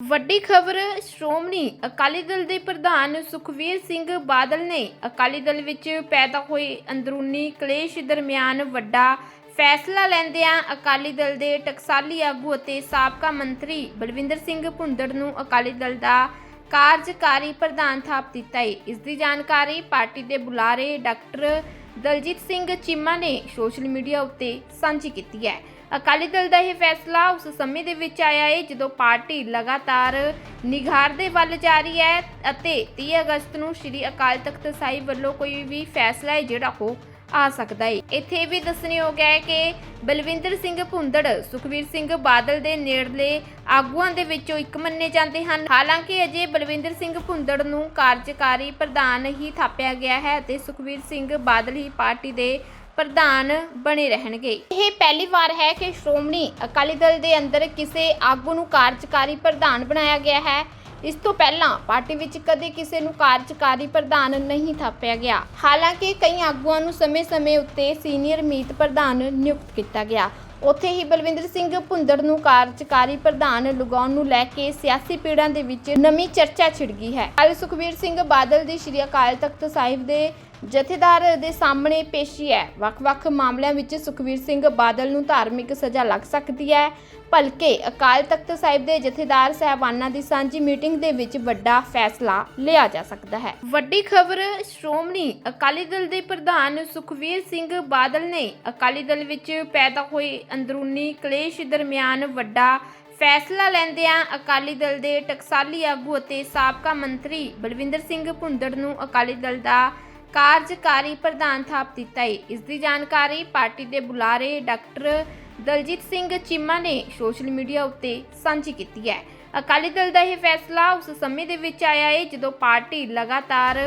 ਵੱਡੀ ਖਬਰ, ਸ਼੍ਰੋਮਣੀ ਅਕਾਲੀ ਦਲ ਦੇ ਪ੍ਰਧਾਨ ਸੁਖਵੀਰ ਸਿੰਘ ਬਾਦਲ ਨੇ ਅਕਾਲੀ ਦਲ ਵਿੱਚ ਪੈਦਾ ਹੋਏ ਅੰਦਰੂਨੀ ਕਲੇਸ਼ ਦਰਮਿਆਨ ਵੱਡਾ ਫੈਸਲਾ ਲੈਂਦਿਆਂ ਅਕਾਲੀ ਦਲ ਦੇ ਟਕਸਾਲੀ ਆਗੂ ਅਤੇ ਸਾਬਕਾ ਮੰਤਰੀ ਬਲਵਿੰਦਰ ਸਿੰਘ ਭੁੰਦੜ ਨੂੰ ਅਕਾਲੀ ਦਲ ਦਾ ਕਾਰਜਕਾਰੀ ਪ੍ਰਧਾਨ ਥਾਪ ਦਿੱਤਾ ਹੈ ਇਸ ਦੀ ਜਾਣਕਾਰੀ ਪਾਰਟੀ ਦੇ ਬੁਲਾਰੇ ਡਾਕਟਰ ਦਲਜੀਤ ਸਿੰਘ ਚੀਮਾ ਨੇ ਸੋਸ਼ਲ ਮੀਡੀਆ ਉੱਤੇ ਸਾਂਝੀ ਕੀਤੀ ਹੈ। ਅਕਾਲੀ ਦਲ ਦਾ ਇਹ ਫੈਸਲਾ ਉਸ ਸਮੇਂ ਦੇ ਵਿੱਚ ਆਇਆ ਹੈ ਜਦੋਂ ਪਾਰਟੀ ਲਗਾਤਾਰ ਨਿਘਾਰ ਦੇ ਵੱਲ ਜਾ ਰਹੀ ਹੈ ਅਤੇ 30 ਅਗਸਤ ਨੂੰ ਸ੍ਰੀ ਅਕਾਲ ਤਖਤ ਸਾਹਿਬ ਵੱਲੋਂ ਕੋਈ ਵੀ ਫੈਸਲਾ ਹੈ ਜਿਹੜਾ ਉਹ ਆ ਸਕਦਾ ਹੈ। ਇੱਥੇ ਇਹ ਵੀ ਦੱਸਣਯੋਗ ਹੈ ਕਿ ਬਲਵਿੰਦਰ ਸਿੰਘ ਭੁੰਦੜ, ਸੁਖਵੀਰ ਸਿੰਘ ਬਾਦਲ ਦੇ ਨੇੜਲੇ ਆਗੂਆਂ ਦੇ ਵਿੱਚੋਂ ਇੱਕ ਮੰਨੇ ਜਾਂਦੇ ਹਨ। ਹਾਲਾਂਕਿ ਅਜੇ ਬਲਵਿੰਦਰ ਸਿੰਘ ਭੁੰਦੜ ਨੂੰ ਕਾਰਜਕਾਰੀ ਪ੍ਰਧਾਨ ਹੀ ਥਾਪਿਆ ਗਿਆ ਹੈ ਅਤੇ ਸੁਖਵੀਰ ਸਿੰਘ ਬਾਦਲ ਹੀ ਪਾਰਟੀ ਦੇ ਪ੍ਰਧਾਨ ਬਣੇ ਰਹਿਣਗੇ। ਇਹ ਪਹਿਲੀ ਵਾਰ ਹੈ ਕਿ ਸ਼੍ਰੋਮਣੀ ਅਕਾਲੀ ਦਲ ਦੇ ਅੰਦਰ ਕਿਸੇ ਆਗੂ ਨੂੰ ਕਾਰਜਕਾਰੀ ਪ੍ਰਧਾਨ ਬਣਾਇਆ ਗਿਆ ਹੈ। ਇਸ ਤੋਂ ਪਹਿਲਾਂ ਪਾਰਟੀ ਵਿੱਚ ਕਦੇ ਕਿਸੇ ਨੂੰ ਕਾਰਜਕਾਰੀ ਪ੍ਰਧਾਨ ਨਹੀਂ ਥਾਪਿਆ ਗਿਆ। ਹਾਲਾਂਕਿ ਕਈ ਆਗੂਆਂ ਨੂੰ ਸਮੇਂ-ਸਮੇਂ ਉੱਤੇ ਸੀਨੀਅਰ ਮੀਤ ਪ੍ਰਧਾਨ ਨਿਯੁਕਤ ਕੀਤਾ ਗਿਆ। ਉੱਥੇ ਹੀ ਬਲਵਿੰਦਰ ਸਿੰਘ ਭੁੰਦੜ ਨੂੰ ਕਾਰਜਕਾਰੀ ਪ੍ਰਧਾਨ ਲਗਾਉਣ ਨੂੰ ਲੈ ਕੇ ਸਿਆਸੀ ਪੀੜਾਂ ਦੇ ਵਿੱਚ ਨਵੀਂ ਚਰਚਾ ਛਿੜ ਗਈ ਹੈ। ਕੱਲ ਸੁਖਬੀਰ ਸਿੰਘ ਬਾਦਲ ਦੀ ਸ਼੍ਰੀ ਅਕਾਲ ਤਖਤ ਸਾਹਿਬ ਦੇ ਜਥੇਦਾਰ ਦੇ ਸਾਹਮਣੇ ਪੇਸ਼ੀ ਹੈ। ਵੱਖ-ਵੱਖ ਮਾਮਲਿਆਂ ਵਿੱਚ ਸੁਖਬੀਰ ਸਿੰਘ ਬਾਦਲ ਨੂੰ ਧਾਰਮਿਕ ਸਜ਼ਾ ਲੱਗ ਸਕਦੀ ਹੈ। ਭਲਕੇ ਅਕਾਲ ਤਖਤ ਸਾਹਿਬ ਦੇ ਜਥੇਦਾਰ ਸਹਿਬਾਨਾਂ ਦੀ ਸਾਂਝੀ ਮੀਟਿੰਗ ਦੇ ਵਿੱਚ ਵੱਡਾ ਫੈਸਲਾ ਲਿਆ ਜਾ ਸਕਦਾ ਹੈ। ਵੱਡੀ ਖਬਰ, ਸ਼੍ਰੋਮਣੀ ਅਕਾਲੀ ਦਲ ਦੇ ਪ੍ਰਧਾਨ ਸੁਖਵੀਰ ਸਿੰਘ ਬਾਦਲ ਨੇ ਅਕਾਲੀ ਦਲ ਵਿੱਚ ਪੈਦਾ ਹੋਏ ਅੰਦਰੂਨੀ ਕਲੇਸ਼ ਦਰਮਿਆਨ ਵੱਡਾ ਫੈਸਲਾ ਲੈਂਦਿਆਂ ਅਕਾਲੀ ਦਲ ਦੇ ਟਕਸਾਲੀ ਆਗੂ ਅਤੇ ਸਾਬਕਾ ਮੰਤਰੀ ਬਲਵਿੰਦਰ ਸਿੰਘ ਭੁੰਦੜ ਨੂੰ ਅਕਾਲੀ ਦਲ ਦਾ ਕਾਰਜਕਾਰੀ ਪ੍ਰਧਾਨ ਥਾਪ ਦਿੱਤਾ ਹੈ ਇਸ ਦੀ ਜਾਣਕਾਰੀ ਪਾਰਟੀ ਦੇ ਬੁਲਾਰੇ ਡਾਕਟਰ ਦਲਜੀਤ ਸਿੰਘ ਚੀਮਾ ਨੇ ਸੋਸ਼ਲ ਮੀਡੀਆ ਉੱਤੇ ਸਾਂਝੀ ਕੀਤੀ ਹੈ। ਅਕਾਲੀ ਦਲ ਦਾ ਇਹ ਫੈਸਲਾ ਉਸ ਸਮੇਂ ਦੇ ਵਿੱਚ ਆਇਆ ਹੈ ਜਦੋਂ ਪਾਰਟੀ ਲਗਾਤਾਰ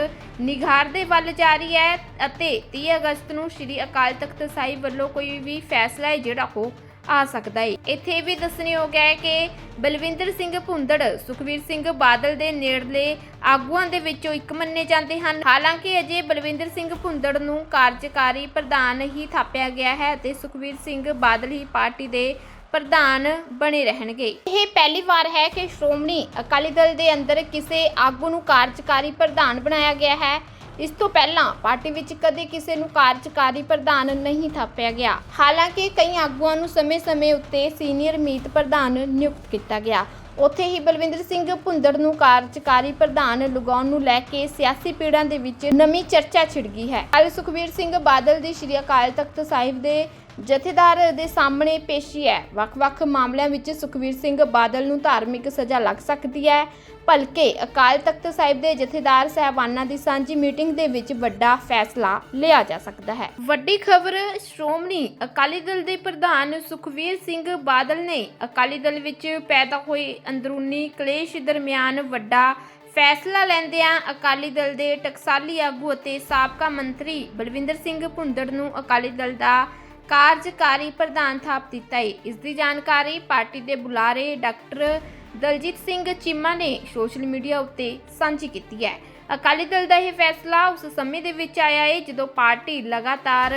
ਨਿਘਾਰ ਦੇ ਵੱਲ ਜਾ ਰਹੀ ਹੈ ਅਤੇ 30 ਅਗਸਤ ਨੂੰ ਸ੍ਰੀ ਅਕਾਲ ਤਖਤ ਸਾਹਿਬ ਵੱਲੋਂ ਕੋਈ ਵੀ ਫੈਸਲਾ ਹੈ ਜਿਹੜਾ ਉਹ ਆ ਸਕਦਾ ਹੈ ਇੱਥੇ ਵੀ ਦੱਸਣਯੋਗ ਹੈ ਕਿ ਬਲਵਿੰਦਰ ਸਿੰਘ ਭੁੰਦੜ, ਸੁਖਵੀਰ ਸਿੰਘ ਬਾਦਲ ਦੇ ਨੇੜਲੇ ਆਗੂਆਂ ਦੇ ਵਿੱਚੋਂ ਇੱਕ ਮੰਨੇ ਜਾਂਦੇ ਹਨ। ਹਾਲਾਂਕਿ ਅਜੇ ਬਲਵਿੰਦਰ ਸਿੰਘ ਭੁੰਦੜ ਨੂੰ ਕਾਰਜਕਾਰੀ ਪ੍ਰਧਾਨ ਹੀ ਥਾਪਿਆ ਗਿਆ ਹੈ ਅਤੇ ਸੁਖਵੀਰ ਸਿੰਘ ਬਾਦਲ ਹੀ ਪਾਰਟੀ ਦੇ ਪ੍ਰਧਾਨ ਬਣੇ ਰਹਿਣਗੇ। ਇਹ ਪਹਿਲੀ ਵਾਰ ਹੈ ਕਿ ਸ਼੍ਰੋਮਣੀ ਅਕਾਲੀ ਦਲ ਦੇ ਅੰਦਰ ਕਿਸੇ ਆਗੂ ਨੂੰ ਕਾਰਜਕਾਰੀ ਪ੍ਰਧਾਨ ਬਣਾਇਆ ਗਿਆ ਹੈ। ਇਸ ਤੋਂ ਪਹਿਲਾਂ ਪਾਰਟੀ ਵਿੱਚ ਕਦੇ ਕਿਸੇ ਨੂੰ ਕਾਰਜਕਾਰੀ ਪ੍ਰਧਾਨ ਨਹੀਂ ਥਾਪਿਆ ਗਿਆ। ਹਾਲਾਂਕਿ ਕਈ ਆਗੂਆਂ ਨੂੰ ਸਮੇਂ-ਸਮੇਂ ਉੱਤੇ ਸੀਨੀਅਰ ਮੀਤ ਪ੍ਰਧਾਨ ਨਿਯੁਕਤ ਕੀਤਾ ਗਿਆ। ਉੱਥੇ ਹੀ ਬਲਵਿੰਦਰ ਸਿੰਘ ਭੁੰਦੜ ਨੂੰ ਕਾਰਜਕਾਰੀ ਪ੍ਰਧਾਨ ਲਗਾਉਣ ਨੂੰ ਲੈ ਕੇ ਸਿਆਸੀ ਪੀੜਾਂ ਦੇ ਵਿੱਚ ਨਵੀਂ ਚਰਚਾ ਛਿੜ ਗਈ ਹੈ। ਅੱਜ ਸੁਖਬੀਰ ਸਿੰਘ ਬਾਦਲ ਦੀ ਸ਼੍ਰੀ ਅਕਾਲ ਤਖਤ ਸਾਹਿਬ ਦੇ ਜਥੇਦਾਰ ਦੇ ਸਾਹਮਣੇ ਪੇਸ਼ੀ ਹੈ। ਵੱਖ-ਵੱਖ ਮਾਮਲਿਆਂ ਵਿੱਚ ਸੁਖਬੀਰ ਸਿੰਘ ਬਾਦਲ ਨੂੰ ਧਾਰਮਿਕ ਸਜ਼ਾ ਲੱਗ ਸਕਦੀ ਹੈ। ਭਲਕੇ ਅਕਾਲ ਤਖਤ ਸਾਹਿਬ ਦੇ ਜਥੇਦਾਰ ਸਹਿਬਾਨਾਂ ਦੀ ਸਾਂਝੀ ਮੀਟਿੰਗ ਦੇ ਵਿੱਚ ਵੱਡਾ ਫੈਸਲਾ ਲਿਆ ਜਾ ਸਕਦਾ ਹੈ। ਵੱਡੀ ਖਬਰ, ਸ਼੍ਰੋਮਣੀ ਅਕਾਲੀ ਦਲ ਦੇ ਪ੍ਰਧਾਨ ਸੁਖਬੀਰ ਸਿੰਘ ਬਾਦਲ ਨੇ ਅਕਾਲੀ ਦਲ ਵਿੱਚ ਪੈਦਾ ਹੋਏ ਅੰਦਰੂਨੀ ਕਲੇਸ਼ ਦਰਮਿਆਨ ਵੱਡਾ ਫੈਸਲਾ ਲੈਂਦਿਆਂ ਅਕਾਲੀ ਦਲ ਦੇ ਟਕਸਾਲੀ ਆਗੂ ਅਤੇ ਸਾਬਕਾ ਮੰਤਰੀ ਬਲਵਿੰਦਰ ਸਿੰਘ ਭੁੰਦੜ ਨੂੰ ਅਕਾਲੀ ਦਲ ਦਾ ਕਾਰਜਕਾਰੀ ਪ੍ਰਧਾਨ ਥਾਪ ਦਿੱਤਾ ਹੈ ਇਸ ਦੀ ਜਾਣਕਾਰੀ ਪਾਰਟੀ ਦੇ ਬੁਲਾਰੇ ਡਾਕਟਰ ਦਲਜੀਤ ਸਿੰਘ ਚੀਮਾ ਨੇ ਸੋਸ਼ਲ ਮੀਡੀਆ ਉੱਤੇ ਸਾਂਝੀ ਕੀਤੀ ਹੈ। ਅਕਾਲੀ ਦਲ ਦਾ ਇਹ ਫੈਸਲਾ ਉਸ ਸਮੇਂ ਦੇ ਵਿੱਚ ਆਇਆ ਹੈ ਜਦੋਂ ਪਾਰਟੀ ਲਗਾਤਾਰ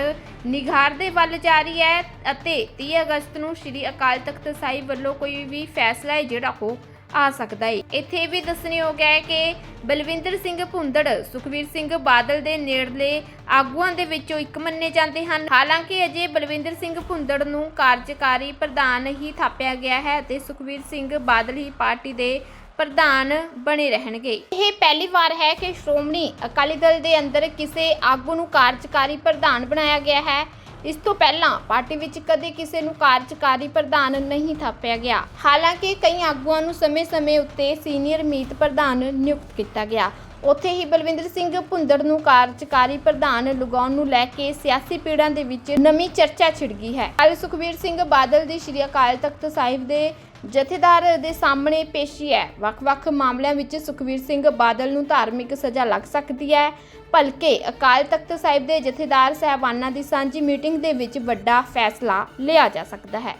ਨਿਘਾਰ ਵੱਲ ਜਾ ਰਹੀ ਹੈ ਅਤੇ 30 ਅਗਸਤ ਨੂੰ ਸ੍ਰੀ ਅਕਾਲ ਤਖਤ ਸਾਹਿਬ ਵੱਲੋਂ ਕੋਈ ਵੀ ਫੈਸਲਾ ਹੈ ਜਿਹੜਾ ਉਹ ਆ ਸਕਦਾ ਹੈ ਇੱਥੇ ਵੀ ਦੱਸਣਯੋਗ ਹੈ ਕਿ ਬਲਵਿੰਦਰ ਸਿੰਘ ਭੁੰਦੜ, ਸੁਖਵੀਰ ਸਿੰਘ ਬਾਦਲ ਦੇ ਨੇੜਲੇ ਆਗੂਆਂ ਦੇ ਵਿੱਚੋਂ ਇੱਕ ਮੰਨੇ ਜਾਂਦੇ ਹਨ। ਹਾਲਾਂਕਿ ਅਜੇ ਬਲਵਿੰਦਰ ਸਿੰਘ ਭੁੰਦੜ ਨੂੰ ਕਾਰਜਕਾਰੀ ਪ੍ਰਧਾਨ ਹੀ ਥਾਪਿਆ ਗਿਆ ਹੈ ਅਤੇ ਸੁਖਵੀਰ ਸਿੰਘ ਬਾਦਲ ਹੀ ਪਾਰਟੀ ਦੇ ਪ੍ਰਧਾਨ ਬਣੇ ਰਹਿਣਗੇ। ਇਹ ਪਹਿਲੀ ਵਾਰ ਹੈ ਕਿ ਸ਼੍ਰੋਮਣੀ ਅਕਾਲੀ ਦਲ ਦੇ ਅੰਦਰ ਕਿਸੇ ਆਗੂ ਨੂੰ ਕਾਰਜਕਾਰੀ ਪ੍ਰਧਾਨ ਬਣਾਇਆ ਗਿਆ ਹੈ। ਇਸ ਤੋਂ ਪਹਿਲਾਂ ਪਾਰਟੀ ਵਿੱਚ ਕਦੇ ਕਿਸੇ ਨੂੰ ਕਾਰਜਕਾਰੀ ਪ੍ਰਧਾਨ ਨਹੀਂ ਥਾਪਿਆ ਗਿਆ। ਹਾਲਾਂਕਿ ਕਈ ਆਗੂਆਂ ਨੂੰ ਸਮੇਂ-ਸਮੇਂ ਉੱਤੇ ਸੀਨੀਅਰ ਮੀਤ ਪ੍ਰਧਾਨ ਨਿਯੁਕਤ ਕੀਤਾ ਗਿਆ। ਉੱਥੇ ਹੀ ਬਲਵਿੰਦਰ ਸਿੰਘ ਭੁੰਦੜ ਨੂੰ ਕਾਰਜਕਾਰੀ ਪ੍ਰਧਾਨ ਲਗਾਉਣ ਨੂੰ ਲੈ ਕੇ ਸਿਆਸੀ ਪੀੜਾਂ ਦੇ ਵਿੱਚ ਨਵੀਂ ਚਰਚਾ ਛਿੜ ਗਈ ਹੈ। ਕੱਲ੍ਹ ਸੁਖਬੀਰ ਸਿੰਘ ਬਾਦਲ ਦੀ ਸ਼੍ਰੀ ਅਕਾਲ ਤਖਤ ਸਾਹਿਬ ਦੇ ਜਥੇਦਾਰ ਦੇ ਸਾਹਮਣੇ ਪੇਸ਼ੀ ਹੈ। ਵੱਖ-ਵੱਖ ਮਾਮਲਿਆਂ ਵਿੱਚ ਸੁਖਬੀਰ ਸਿੰਘ ਬਾਦਲ ਨੂੰ ਧਾਰਮਿਕ ਸਜ਼ਾ ਲੱਗ ਸਕਦੀ ਹੈ। ਭਲਕੇ ਅਕਾਲ ਤਖਤ ਸਾਹਿਬ ਦੇ ਜਥੇਦਾਰ ਸਹਿਬਾਨਾਂ ਦੀ ਸਾਂਝੀ ਮੀਟਿੰਗ ਦੇ ਵਿੱਚ ਵੱਡਾ ਫੈਸਲਾ ਲਿਆ ਜਾ ਸਕਦਾ ਹੈ।